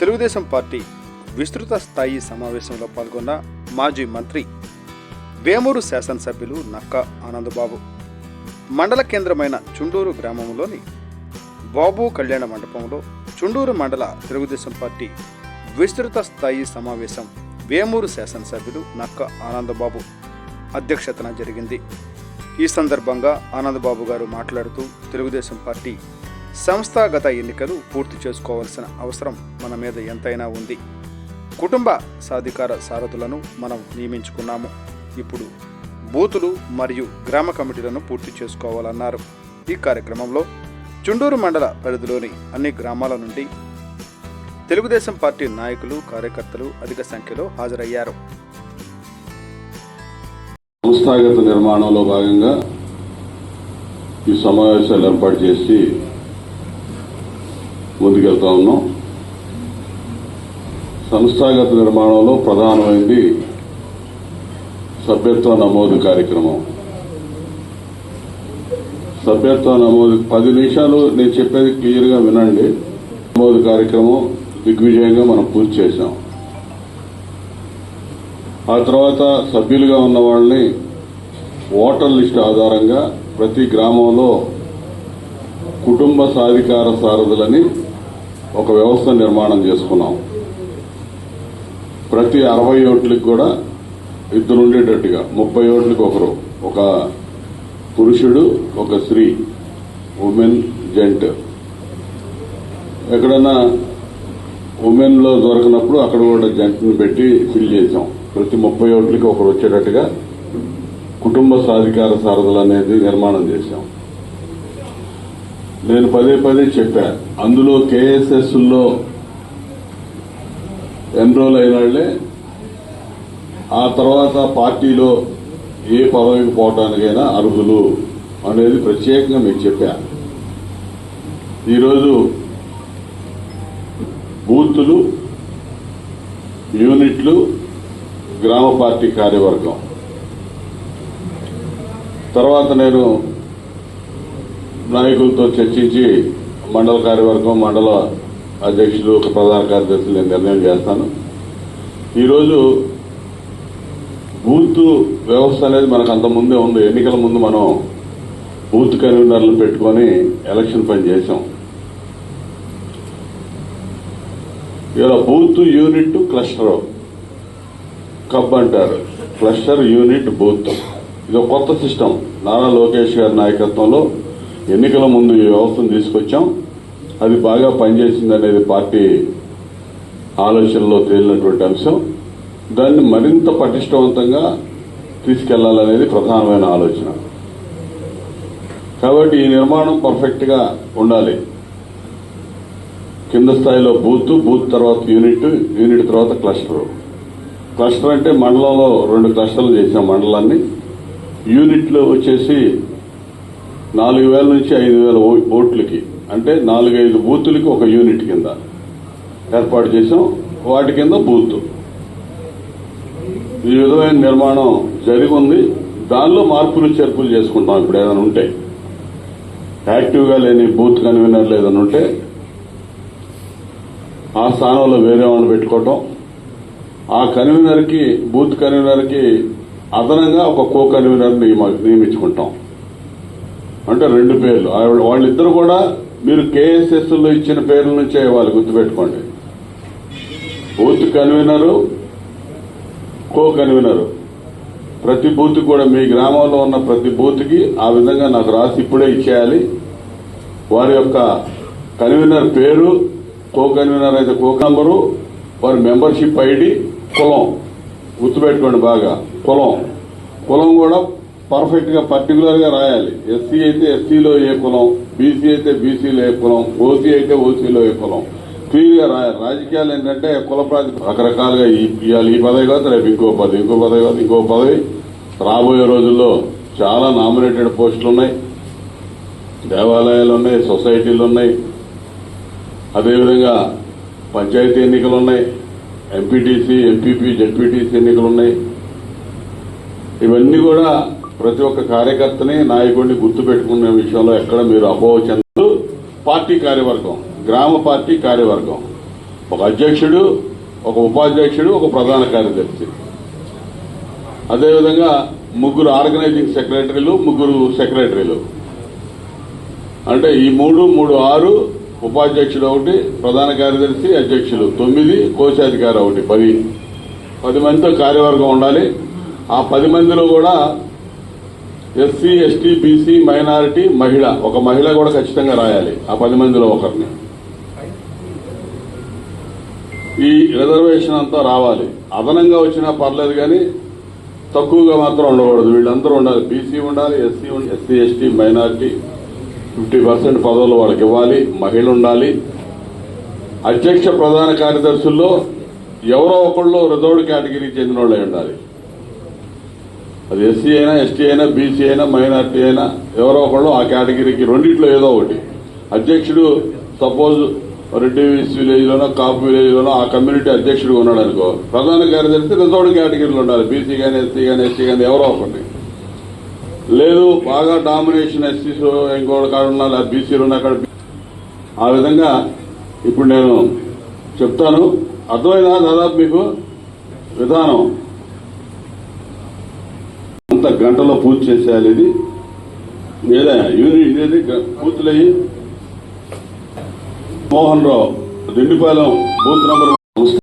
Telugu Desam party విస్తృత స్థాయి సమావేశంలో పాల్గొన్న మాజీ మంత్రి వేమూరు శాసనసభ్యులు నక్క ఆనందబాబు. మండల కేంద్రమైన చుండూరు గ్రామంలోని బాబు కళ్యాణ మండపంలో చుండూరు మండల తెలుగుదేశం పార్టీ విస్తృత స్థాయి సమావేశం వేమూరు శాసనసభ్యులు నక్క ఆనందబాబు అధ్యక్షతన జరిగింది. ఈ సందర్భంగా ఆనందబాబు గారు మాట్లాడుతూ తెలుగుదేశం పార్టీ సంస్థాగత ఎన్నికలు పూర్తి చేసుకోవాల్సిన అవసరం మన మీద ఎంతైనా ఉంది. కుటుంబ సాధికార సారథులను మనం నియమించుకున్నాము. ఇప్పుడు బూతులు మరియు గ్రామ కమిటీలను పూర్తి చేసుకోవాలన్నారు. ఈ కార్యక్రమంలో చుండూరు మండల పరిధిలోని అన్ని గ్రామాల నుండి తెలుగుదేశం పార్టీ నాయకులు కార్యకర్తలు అధిక సంఖ్యలో హాజరయ్యారు. సంస్థాగత నిర్మాణంలో భాగంగా ఈ సమావేశాలు ఏర్పాటు చేసి ముందుకెళ్తా ఉన్నాం. సంస్థాగత నిర్మాణంలో ప్రధానమైంది సభ్యత్వ నమోదు కార్యక్రమం. సభ్యత్వ నమోదు పది నిమిషాలు నేను చెప్పేది క్లియర్గా వినండి. నమోదు కార్యక్రమం దిగ్విజయంగా మనం పూర్తి చేశాం. ఆ తర్వాత సభ్యులుగా ఉన్న వాళ్ళని ఓటర్ లిస్ట్ ఆధారంగా ప్రతి గ్రామంలో కుటుంబ సాధికార సారథులని ఒక వ్యవస్థ నిర్మాణం చేసుకున్నాం. ప్రతి అరవై ఓట్లకి కూడా ఇద్దరు ఉండేటట్టుగా ముప్పై ఓట్లకి ఒకరు ఒక పురుషుడు ఒక స్త్రీ ఉమెన్ జెంట్ ఎక్కడైనా ఉమెన్లో దొరకనప్పుడు అక్కడ కూడా జంటను పెట్టి ఫిల్ చేసాం ప్రతి ముప్పై ఓట్లకి ఒకరు వచ్చేటట్టుగా కుటుంబ సాధికార సారథులు అనేది నిర్మాణం చేశాం. నేను పదే పదే చెప్పా. అందులో కేఎస్ఎస్లో ఎన్రోల్ అయిన వాళ్ళే ఆ తర్వాత పార్టీలో ఏ పదవికి పోవటానికైనా అర్హులు అనేది ప్రత్యేకంగా మీకు చెప్పా. ఈరోజు బూతులు యూనిట్లు గ్రామ పార్టీ కార్యవర్గం. తర్వాత నేను నాయకులతో చర్చించి మండల కార్యవర్గం మండల అధ్యక్షులు ఒక ప్రధాన కార్యదర్శులు నేను నిర్ణయం చేస్తాను. ఈరోజు బూత్ వ్యవస్థ అనేది మనకు అంత ముందే ఉంది. ఎన్నికల ముందు మనం బూత్ కన్వీనర్లు పెట్టుకొని ఎలక్షన్ పని చేశాం. ఇలా బూత్ యూనిట్ క్లస్టర్ కబ్ అంటారు. Cluster unit booth. ఇది కొత్త సిస్టమ్. నారా లోకేష్ గారి నాయకత్వంలో ఎన్నికల ముందు ఈ వ్యవస్థను తీసుకొచ్చాం? అది బాగా పనిచేసింది అనేది పార్టీ ఆలోచనలో తేలినటువంటి అంశం. దాన్ని మరింత పటిష్టవంతంగా తీసుకెళ్ళాలనేది ప్రధానమైన ఆలోచన. కాబట్టి ఈ నిర్మాణం పర్ఫెక్ట్గా ఉండాలి. కింద స్థాయిలో బూత్ బూత్ తర్వాత యూనిట్ యూనిట్ తర్వాత క్లస్టర్. క్లస్టర్ అంటే మండలంలో రెండు క్లస్టర్లు చేసిన మండలాన్ని. యూనిట్లు వచ్చేసి నాలుగు వేల నుంచి ఐదు వేల ఓ- ఓట్లకి అంటే నాలుగైదు బూతులకి ఒక యూనిట్ కింద ఏర్పాటు చేసాం వాటి కింద బూత్. ఈ విధమైన నిర్మాణం జరిగి ఉంది. దానిలో మార్పులు చేర్పులు చేసుకుంటాం ఇప్పుడు ఏదైనా ఉంటే. యాక్టివ్గా లేని బూత్ కన్వీనర్లు ఏదైనా ఉంటే ఆ స్థానంలో వేరే వాళ్ళు పెట్టుకోవటం. ఆ కన్వీనర్కి బూత్ కన్వీనర్కి అదనంగా ఒక కో కన్వీనర్ నియమించుకుంటాం. అంటే రెండు పేర్లు. ఆ- వాళ్ళిద్దరు కూడా మీరు కేఎస్ఎస్లో ఇచ్చిన పేర్ల నుంచే వాళ్ళు గుర్తుపెట్టుకోండి. బూత్ కన్వీనరు కో కన్వీనరు ప్రతి బూత్ కూడా మీ గ్రామంలో ఉన్న ప్రతి బూత్కి ఆ విధంగా నాకు రాసి ఇప్పుడే ఇచ్చేయాలి. వారి యొక్క కన్వీనర్ పేరు కో కన్వీనర్ అయితే కో నంబరు వారి మెంబర్షిప్ ఐడి కులం. గుర్తుపెట్టుకోండి బాగా. కులం. కులం కూడా పర్ఫెక్ట్గా పర్టికులర్గా రాయాలి. ఎస్సీ అయితే ఎస్సీలో ఏ కులం బీసీ అయితే బీసీలో ఏ కులం ఓసీ అయితే ఓసీలో ఏ కులం. క్లియర్గా రాయాలి. రాజకీయాలు ఏంటంటే కుల ప్రాతి రకరకాలుగా ఈ- ఇవాళ ఈ పదవి కాదు రేపు ఇంకో పదవి ఇంకో పదవి కాదు ఇంకో పదవి. రాబోయే రోజుల్లో చాలా నామినేటెడ్ పోస్టులు ఉన్నాయి. దేవాలయాలు ఉన్నాయి సొసైటీలు ఉన్నాయి. అదేవిధంగా పంచాయతీ ఎన్నికలు ఉన్నాయి. ఎంపీటీసీ ఎంపీపీ జెడ్పీటీసీ ఎన్నికలు ఉన్నాయి. ఇవన్నీ కూడా ప్రతి ఒక్క కార్యకర్తని నాయకుడిని గుర్తు పెట్టుకునే విషయంలో ఎక్కడ మీరు అపోహ చెందదు పార్టీ కార్యవర్గం గ్రామ పార్టీ కార్యవర్గం. ఒక అధ్యక్షుడు ఒక ఉపాధ్యక్షుడు ఒక ప్రధాన కార్యదర్శి. అదేవిధంగా ముగ్గురు ఆర్గనైజింగ్ సెక్రటరీలు ముగ్గురు సెక్రటరీలు. అంటే ఈ మూడు మూడు ఆరు ఉపాధ్యక్షుడు ఒకటి ప్రధాన కార్యదర్శి అధ్యక్షులు తొమ్మిది కోశాధికారి ఒకటి పది. పది మందితో కార్యవర్గం ఉండాలి. ఆ పది మందిలో కూడా ఎస్సీ ఎస్టీ బీసీ మైనారిటీ మహిళ. ఒక మహిళ కూడా ఖచ్చితంగా రాయాలి ఆ పది మందిలో ఒకరిని. ఈ రిజర్వేషన్ అంతా రావాలి. అదనంగా వచ్చినా పర్లేదు కానీ తక్కువగా మాత్రం ఉండకూడదు. వీళ్ళందరూ ఉండాలి. బీసీ ఉండాలి SC SC ST minority. Fifty percent పదవులు వాళ్ళకి ఇవ్వాలి మహిళ ఉండాలి. అధ్యక్ష ప్రధాన కార్యదర్శుల్లో ఎవరో ఒకళ్ళు రిజర్వ్డ్ కేటగిరీకి చెందిన వాళ్ళే ఉండాలి. అది ఎస్సీ అయినా ఎస్టీ అయినా బీసీ అయినా మైనార్టీ అయినా ఎవరో ఒకళ్ళు ఆ కేటగిరీకి రెండిట్లో ఏదో ఒకటి. అధ్యక్షుడు సపోజ్ రెడ్డి విలేజ్ లోనో కాపు విలేజ్ లోనో ఆ కమ్యూనిటీ అధ్యక్షుడు ఉన్నాడు అనుకో ప్రధాన కార్యదర్శి రిజర్వ్డ్ కేటగిరీలో ఉండాలి. బీసీ కానీ ఎస్సీ కానీ ఎస్టీ కానీ ఎవరో ఒకటి లేదు బాగా డామినేషన్ ఎస్సీస్ ఇంకోటి కాడ ఉన్నా బీసీలు ఉన్న అక్కడ ఆ విధంగా ఇప్పుడు నేను చెప్తాను. అర్థమైందా దాదాపు మీకు? విధానం. అంత గంటలో పూర్తి చేసేయాలి ఇది లేదా యూనిట్ ఇది పూర్తులయ్యి మోహన్ రావు రెండుపాలెం బూత్ నంబర్.